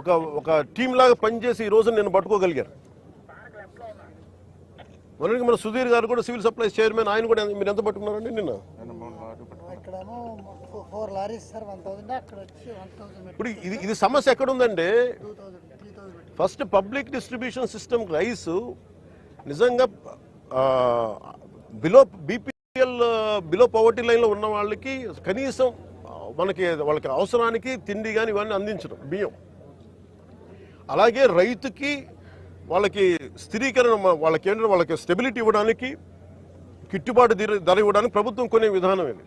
ఒక ఒక టీం లాగా పనిచేసి ఈ రోజు నేను పట్టుకోగలిగారు మొన్నటికి మన సుధీర్ గారు కూడా సివిల్ సప్లైస్ చైర్మన్ ఆయన కూడా మీరు ఎంత పట్టుకున్నారండి నిన్న? ఇప్పుడు ఇది ఇది సమస్య ఎక్కడుందంటే first public distribution system rice నిజంగా బిలో బీపీఎల్ బిలో పవర్టీ లైన్లో ఉన్న వాళ్ళకి కనీసం మనకి వాళ్ళకి అవసరానికి తిండి కానీ ఇవన్నీ అందించడం బియ్యం. అలాగే రైతుకి వాళ్ళకి స్థిరీకరణ వాళ్ళకి ఏంటంటే వాళ్ళకి స్టెబిలిటీ ఇవ్వడానికి గిట్టుబాటు ధర ఇవ్వడానికి ప్రభుత్వం కొనే విధానం ఇది.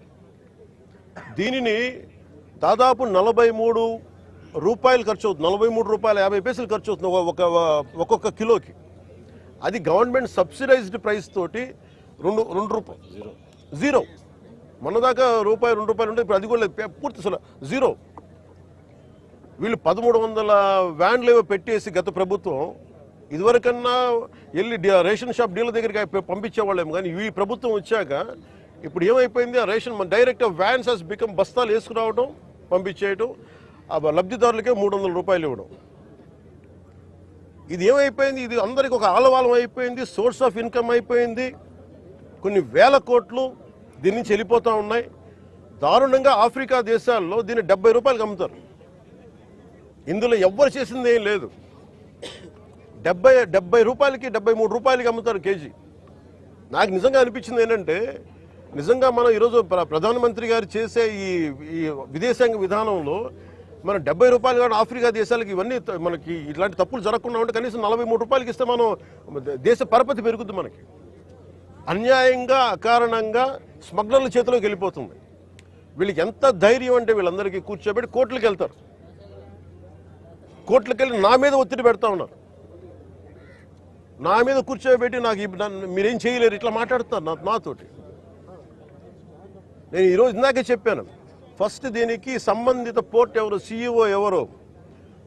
దీనిని దాదాపు నలభై మూడు రూపాయలు ఖర్చు అవుతుంది. నలభై మూడు రూపాయల యాభై పైసలు ఖర్చు అవుతుంది ఒక- ఒక్కొక్క కిలోకి. అది గవర్నమెంట్ సబ్సిడైజ్డ్ ప్రైస్ తోటి రెండు రెండు రూపాయలు జీరో. మొన్నదాకా రూపాయి రెండు రూపాయలు ఉంటే ఇప్పుడు అది కూడా లేదు. పూర్తి జీరో. వీళ్ళు పదమూడు వందల వ్యాన్లు ఏవో పెట్టేసి గత ప్రభుత్వం ఇదివరకన్నా వెళ్ళి రేషన్ షాప్ డీలర్ దగ్గరికి పంపించేవాళ్ళేమో కానీ ఈ ప్రభుత్వం వచ్చాక ఇప్పుడు ఏమైపోయింది? ఆ రేషన్ మన డైరెక్ట్ వ్యాన్స్ హెస్ బికమ్ బస్తాలు వేసుకురావడం పంపించేయటం ఆ లబ్ధిదారులకే మూడు వందల రూపాయలు ఇవ్వడం. ఇది ఏమైపోయింది? ఇది అందరికి ఒక ఆలవాలం అయిపోయింది సోర్స్ ఆఫ్ ఇన్కమ్ అయిపోయింది. కొన్ని వేల కోట్లు దీని నుంచి వెళ్ళిపోతూ ఉన్నాయి. దారుణంగా ఆఫ్రికా దేశాల్లో దీన్ని డెబ్బై రూపాయలకు అమ్ముతారు. ఇందులో ఎవ్వరు చేసింది ఏం లేదు. డెబ్బై డెబ్బై రూపాయలకి డెబ్బై మూడు రూపాయలకి అమ్ముతారు కేజీ. నాకు నిజంగా అనిపించింది ఏంటంటే నిజంగా మనం ఈరోజు ప్ర- ప్రధానమంత్రి గారు చేసే ఈ ఈ విదేశాంగ విధానంలో మనం డెబ్బై రూపాయలు కానీ ఆఫ్రికా దేశాలకి ఇవన్నీ మనకి ఇట్లాంటి తప్పులు జరగకుండా ఉంటే కనీసం నలభై మూడు రూపాయలకి ఇస్తే మనం దేశ పరపతి పెరుగుద్ది మనకి. అన్యాయంగా అకారణంగా స్మగ్లర్ల చేతిలోకి వెళ్ళిపోతుంది. వీళ్ళకి ఎంత ధైర్యం అంటే వీళ్ళందరికీ కూర్చోబెట్టి కోర్టులకు వెళ్తారు. కోర్టులకు వెళ్ళి నా మీద ఒత్తిడి పెడతా ఉన్నారు. నా మీద కూర్చోబెట్టి నాకు నన్ను మీరేం చేయలేరు ఇట్లా మాట్లాడుతున్నారు నా నాతోటి. నేను ఈరోజు ఇందాకే చెప్పాను ఫస్ట్ దీనికి సంబంధిత పోర్ట్ ఎవరు సీఈఓ ఎవరు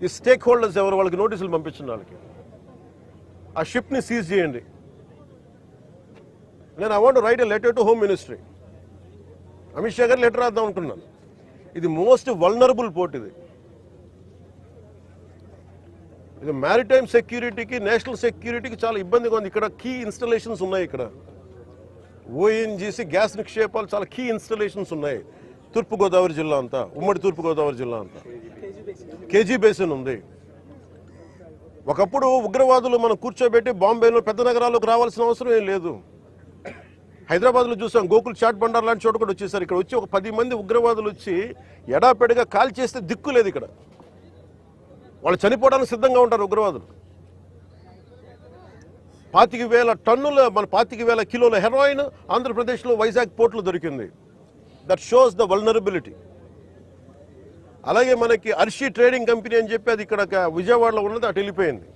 ఈ స్టేక్ హోల్డర్స్ ఎవరు వాళ్ళకి నోటీసులు పంపించిన వాళ్ళకి. ఆ షిప్ని సీజ్ చేయండి. నేను I want write a letter to home ministry Amit Shah గారు లెటర్ రాద్దాం అనుకున్నాను. ఇది మోస్ట్ వల్నరబుల్ పోర్ట్ ఇది. ఇది మ్యారిటైమ్ సెక్యూరిటీకి నేషనల్ సెక్యూరిటీకి చాలా ఇబ్బందిగా ఉంది. ఇక్కడ కీ ఇన్స్టలేషన్స్ ఉన్నాయి ఇక్కడ. ఓఎన్జీసీ గ్యాస్ నిక్షేపాలు చాలా కీ ఇన్స్టలేషన్స్ ఉన్నాయి. తూర్పుగోదావరి జిల్లా అంతా ఉమ్మడి తూర్పుగోదావరి జిల్లా అంతా. కేజీ బేసిన్ ఉంది. ఒకప్పుడు ఉగ్రవాదులు మనం కూర్చోబెట్టి బాంబేలో పెద్ద నగరాల్లోకి రావాల్సిన అవసరం ఏం లేదు. హైదరాబాద్లో చూసాం గోకుల్ చాట్ బండార్ లాంటి చోట కూడా వచ్చేసారు. ఇక్కడ వచ్చి ఒక పది మంది ఉగ్రవాదులు వచ్చి ఎడాపెడిగా కాల్ చేస్తే దిక్కు లేదు ఇక్కడ. వాళ్ళు చనిపోవడానికి సిద్ధంగా ఉంటారు ఉగ్రవాదులు. పాతిక వేల టన్నుల మన పాతిక వేల కిలోల హెరాయిన్ ఆంధ్రప్రదేశ్లో వైజాగ్ పోర్టులో దొరికింది. దట్ షోస్ ద వల్నరబిలిటీ అలాగే మనకి అర్షి ట్రేడింగ్ కంపెనీ అని చెప్పి అది ఇక్కడ విజయవాడలో ఉన్నది అటు వెళ్ళిపోయింది.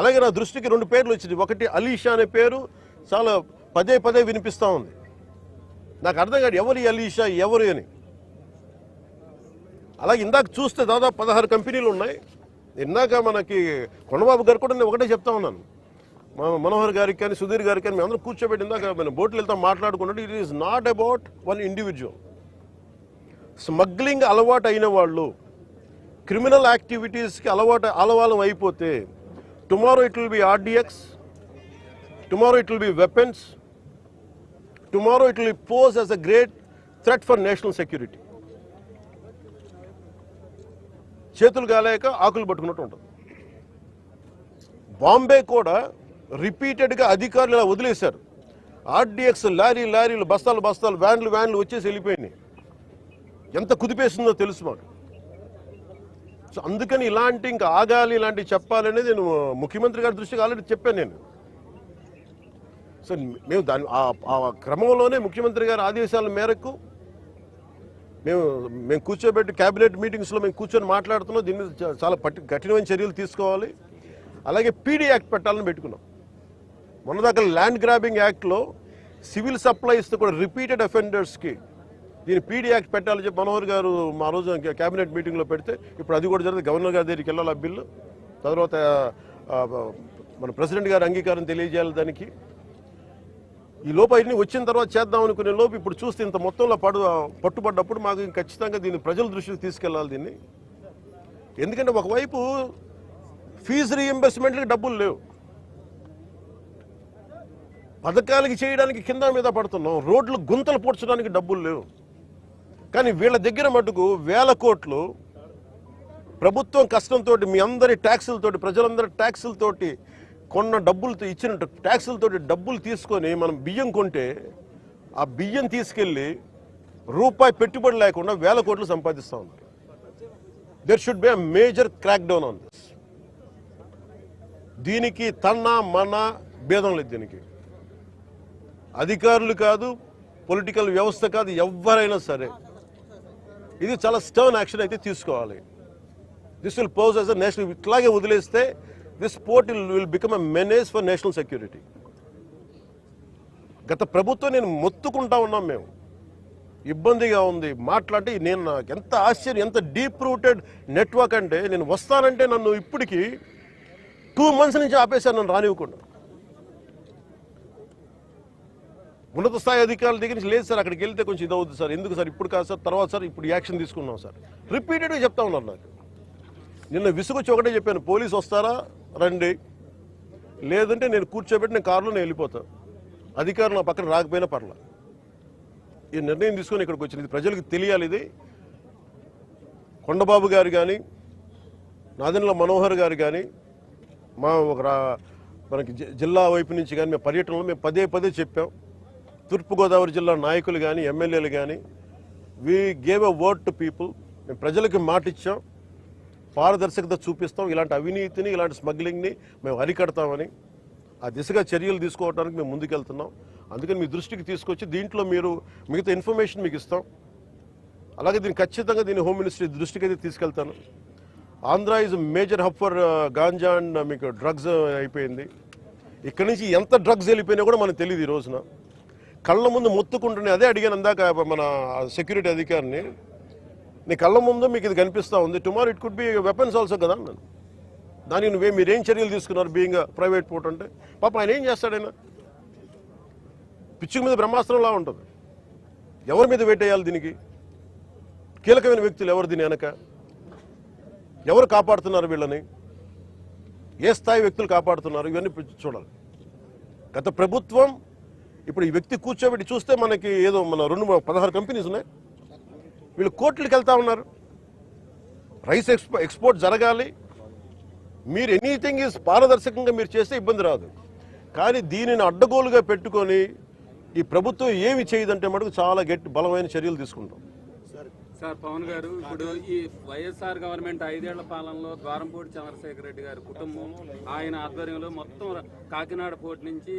అలాగే నా దృష్టికి రెండు పేర్లు వచ్చింది ఒకటి అలీషా అనే పేరు చాలా పదే పదే వినిపిస్తూ ఉంది. నాకు అర్థం కాదు ఎవరు అలీషా ఎవరు అని. అలాగే ఇందాక చూస్తే దాదాపు పదహారు కంపెనీలు ఉన్నాయి. ఇందాక మనకి కొండబాబు గారు కూడా నేను ఒకటే చెప్తా ఉన్నాను. మా మనోహర్ గారికి కానీ సుధీర్ గారికి కానీ మేమందరం కూర్చోబెట్టి ఇందాక మనం బోట్లు వెళ్తాం మాట్లాడుకున్నట్టు it is not about one individual smuggling అలవాటు అయిన వాళ్ళు క్రిమినల్ యాక్టివిటీస్కి అలవాటు అలవాలం అయిపోతే tomorrow it will be RDX tomorrow it will be weapons tomorrow it will pose as a great threat for national security చేతులు కాలేక ఆకులు పట్టుకున్నట్టు ఉంటుంది. బాంబే కూడా రిపీటెడ్గా అధికారులు ఇలా వదిలేశారు. ఆర్డిఎక్స్ లారీ లారీలు బస్తాలు బస్తాలు వ్యాన్లు వ్యాన్లు వచ్చేసి వెళ్ళిపోయినాయి. ఎంత కుదిపేసిందో తెలుసు మాకు. సో అందుకని ఇలాంటి ఇంకా ఆగాలి ఇలాంటివి చెప్పాలనేది నేను ముఖ్యమంత్రి గారి దృష్టికి ఆల్రెడీ చెప్పాను నేను. సో మేము దాని ఆ- ఆ క్రమంలోనే ముఖ్యమంత్రి గారి ఆదేశాల మేరకు మేము మేము కూర్చోబెట్టి క్యాబినెట్ మీటింగ్స్లో మేము కూర్చొని మాట్లాడుతున్నాం. దీని మీద చాలా పట్టి కఠినమైన చర్యలు తీసుకోవాలి. అలాగే పీడీ యాక్ట్ పెట్టాలని పెట్టుకున్నాం. మొన్నదాకా ల్యాండ్ గ్రాబింగ్ యాక్ట్లో సివిల్ సప్లైస్ కూడా రిపీటెడ్ అఫెండర్స్కి దీని పీడీ యాక్ట్ పెట్టాలని చెప్పి మనోహర్ గారు మా రోజు క్యాబినెట్ మీటింగ్లో పెడితే ఇప్పుడు అది కూడా జరిగింది. గవర్నర్ గారి దగ్గరికి వెళ్ళాలి ఆ బిల్లు. తర్వాత మన ప్రెసిడెంట్ గారు అంగీకారం తెలియజేయాలి దానికి. ఈ లోపు అన్ని వచ్చిన తర్వాత చేద్దాం అనుకునే లోపు ఇప్పుడు చూస్తే ఇంత మొత్తంలో పడు పట్టుబడ్డప్పుడు మాకు ఖచ్చితంగా దీన్ని ప్రజల దృష్టికి తీసుకెళ్ళాలి దీన్ని. ఎందుకంటే ఒకవైపు ఫీజు రీఎంబర్స్మెంట్కి డబ్బులు లేవు. పథకాలకి చేయడానికి కింద మీద పడుతున్నాం. రోడ్లు గుంతలు పూడ్చడానికి డబ్బులు లేవు. కానీ వీళ్ళ దగ్గర మటుకు వేల కోట్లు ప్రభుత్వం కష్టంతో మీ అందరి ట్యాక్సులతోటి ప్రజలందరి ట్యాక్సులతోటి కొన్న డబ్బులతో ఇచ్చిన ట్యాక్సులతో డబ్బులు తీసుకొని మనం బియ్యం కొంటే ఆ బియ్యం తీసుకెళ్ళి రూపాయి పెట్టుబడి లేకుండా వేల కోట్లు సంపాదిస్తూ ఉన్నారు. There should be a major crackdown on this దీనికి తన్న మన భేదం లేదు దీనికి. అధికారులు కాదు పొలిటికల్ వ్యవస్థ కాదు ఎవరైనా సరే ఇది చాలా స్టర్న్ యాక్షన్ అయితే తీసుకోవాలి. This will pose us a national ఇట్లాగే వదిలేస్తే this port will become a menace for national security గత ప్రభుత్వం నేను మొత్తుకుంటా ఉన్నాం మేము. ఇబ్బందిగా ఉంది. మాట్లాడి నేను నాకు ఎంత ఆశ్చర్యం ఎంత డీప్ రూటెడ్ నెట్వర్క్ అంటే నేను వస్తానంటే నన్ను ఇప్పటికీ టూ మంత్స్ నుంచి ఆపేశాను నన్ను రానివ్వకుండా. ఉన్నత స్థాయి అధికారుల దగ్గర నుంచి లేదు సార్ అక్కడికి వెళ్తే కొంచెం ఇది అవుతుంది సార్. ఎందుకు సార్? ఇప్పుడు కాదు సార్ తర్వాత సార్ ఇప్పుడు యాక్షన్ తీసుకున్నాం సార్. రిపీటెడ్గా చెప్తా ఉన్నారు నాకు. నిన్న విసుగొచ్చి ఒకటే చెప్పాను పోలీసు వస్తారా? రండి. లేదంటే నేను కూర్చోబెట్టి నేను కారులో నేను వెళ్ళిపోతాను అధికారులు నా పక్కన రాకపోయినా పర్లా. ఈ నిర్ణయం తీసుకొని ఇక్కడికి వచ్చింది. ప్రజలకు తెలియాలి ఇది. కొండబాబు గారు కానీ నాదెన్ల మనోహర్ గారు కానీ మా ఒక రా- మనకి జి- జిల్లా వైపు నుంచి కానీ మేము పర్యటనలో మేము పదే పదే చెప్పాం. తూర్పుగోదావరి జిల్లా నాయకులు కానీ ఎమ్మెల్యేలు కానీ we gave a word to people మేము ప్రజలకి మాట ఇచ్చాం పారదర్శకత చూపిస్తాం. ఇలాంటి అవినీతిని ఇలాంటి స్మగ్లింగ్ని మేము అరికడతామని ఆ దిశగా చర్యలు తీసుకోవడానికి మేము ముందుకెళ్తున్నాం. అందుకని మీ దృష్టికి తీసుకొచ్చి దీంట్లో మీరు మిగతా ఇన్ఫర్మేషన్ మీకు ఇస్తాం. అలాగే దీన్ని ఖచ్చితంగా దీన్ని హోమ్ మినిస్ట్రీ దృష్టికి అయితే తీసుకెళ్తాను. Andhra is major hub for ganja and మీకు డ్రగ్స్ uh, అయిపోయింది. ఇక్కడి నుంచి ఎంత డ్రగ్స్ వెళ్ళిపోయినా కూడా మనకు తెలియదు ఈ రోజున. కళ్ళ ముందు మొత్తుకుంటున్నాయి. అదే అడిగాను అందాక మన సెక్యూరిటీ అధికారిని. నీ కళ్ళ ముందు మీకు ఇది కనిపిస్తూ ఉంది. Tomorrow it could be weapons also కదా అన్నాను దానికి నువ్వే మీరేం చర్యలు తీసుకున్నారు బీయింగ్ ప్రైవేట్ పోర్ట్ అంటే? పాప ఆయన ఏం చేస్తాడైనా పిచ్చుక మీద బ్రహ్మాస్త్రంలా ఉంటుంది. ఎవరి మీద వేటేయాలి దీనికి? కీలకమైన వ్యక్తులు ఎవరు దీని వెనక? ఎవరు కాపాడుతున్నారు వీళ్ళని? ఏ స్థాయి వ్యక్తులు కాపాడుతున్నారు? ఇవన్నీ చూడాలి. గత ప్రభుత్వం ఇప్పుడు ఈ వ్యక్తి కూర్చోబెట్టి చూస్తే మనకి ఏదో మన రెండు పదహారు కంపెనీస్ ఉన్నాయి. వీళ్ళు కోర్టులకు వెళ్తా ఉన్నారు. రైస్ ఎక్స్పో ఎక్స్పోర్ట్ జరగాలి. మీరు ఎనీథింగ్ ఈజ్ పారదర్శకంగా మీరు చేస్తే ఇబ్బంది రాదు. కానీ దీనిని అడ్డగోలుగా పెట్టుకొని ఈ ప్రభుత్వం ఏమి చేయదంటే మటుకు చాలా గట్టి బలమైన చర్యలు తీసుకుంటాం. సార్ పవన్ గారు ఇప్పుడు ఈ వైఎస్ఆర్ గవర్నమెంట్ ఐదేళ్ళ పాలనలో ద్వారంపూడి చంద్రశేఖర్ రెడ్డి గారి కుటుంబం ఆయన ఆధ్వర్యంలో మొత్తం కాకినాడ పోర్టు నుంచి